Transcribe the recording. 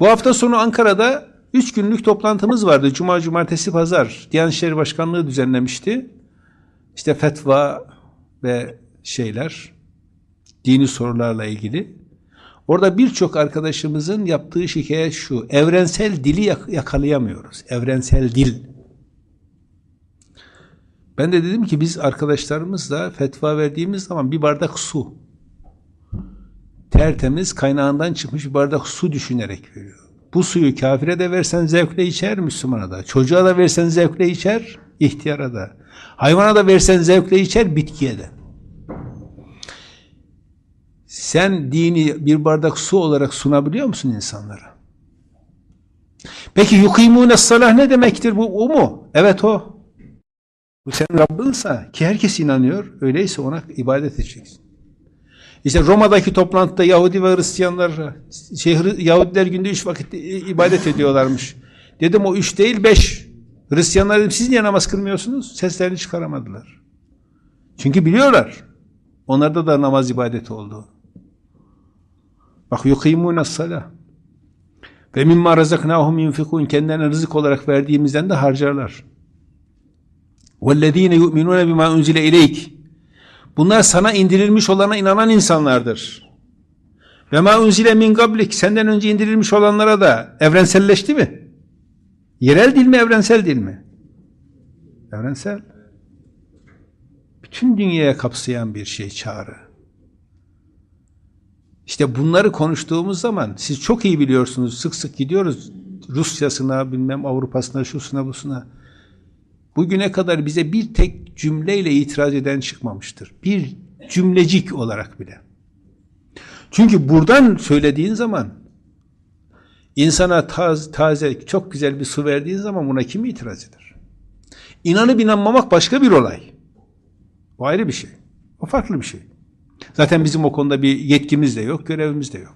Bu hafta sonu Ankara'da üç günlük toplantımız vardı. Cuma, cumartesi, pazar. Diyanet İşleri Başkanlığı düzenlemişti. İşte fetva ve şeyler, dini sorularla ilgili. Orada birçok arkadaşımızın yaptığı şikayet şu. Evrensel dili yak- yakalayamıyoruz. Evrensel dil. Ben de dedim ki biz arkadaşlarımızla fetva verdiğimiz zaman bir bardak su tertemiz kaynağından çıkmış bir bardak su düşünerek veriyor. Bu suyu kafire de versen zevkle içer, Müslümana da. Çocuğa da versen zevkle içer, ihtiyara da. Hayvana da versen zevkle içer, bitkiye de. Sen dini bir bardak su olarak sunabiliyor musun insanlara? Peki yukimune salah ne demektir bu? O mu? Evet o. Bu senin Rabbinsa ki herkes inanıyor. Öyleyse ona ibadet edeceksin. İşte Roma'daki toplantıda Yahudi ve Hristiyanlar şey, Hri- Yahudiler günde üç vakit i- ibadet ediyorlarmış. Dedim o üç değil beş. Hristiyanlar dedim siz niye namaz kılmıyorsunuz? Seslerini çıkaramadılar. Çünkü biliyorlar. Onlarda da namaz ibadeti oldu. Bak yukimune salah. Ve mimma razaknahum yunfikun kendilerine rızık olarak verdiğimizden de harcarlar. وَالَّذ۪ينَ يُؤْمِنُونَ بِمَا اُنْزِلَ اِلَيْكِ Bunlar sana indirilmiş olana inanan insanlardır. Ve ma unzile min qablik senden önce indirilmiş olanlara da evrenselleşti mi? Yerel dil mi, evrensel dil mi? Evrensel. Bütün dünyaya kapsayan bir şey çağrı. İşte bunları konuştuğumuz zaman siz çok iyi biliyorsunuz. Sık sık gidiyoruz Rusya'sına, bilmem Avrupa'sına, şusuna, busuna. Bugüne kadar bize bir tek cümleyle itiraz eden çıkmamıştır. Bir cümlecik olarak bile. Çünkü buradan söylediğin zaman insana taz, taze, çok güzel bir su verdiğin zaman buna kim itiraz eder? İnanıp inanmamak başka bir olay. O ayrı bir şey. O farklı bir şey. Zaten bizim o konuda bir yetkimiz de yok, görevimiz de yok.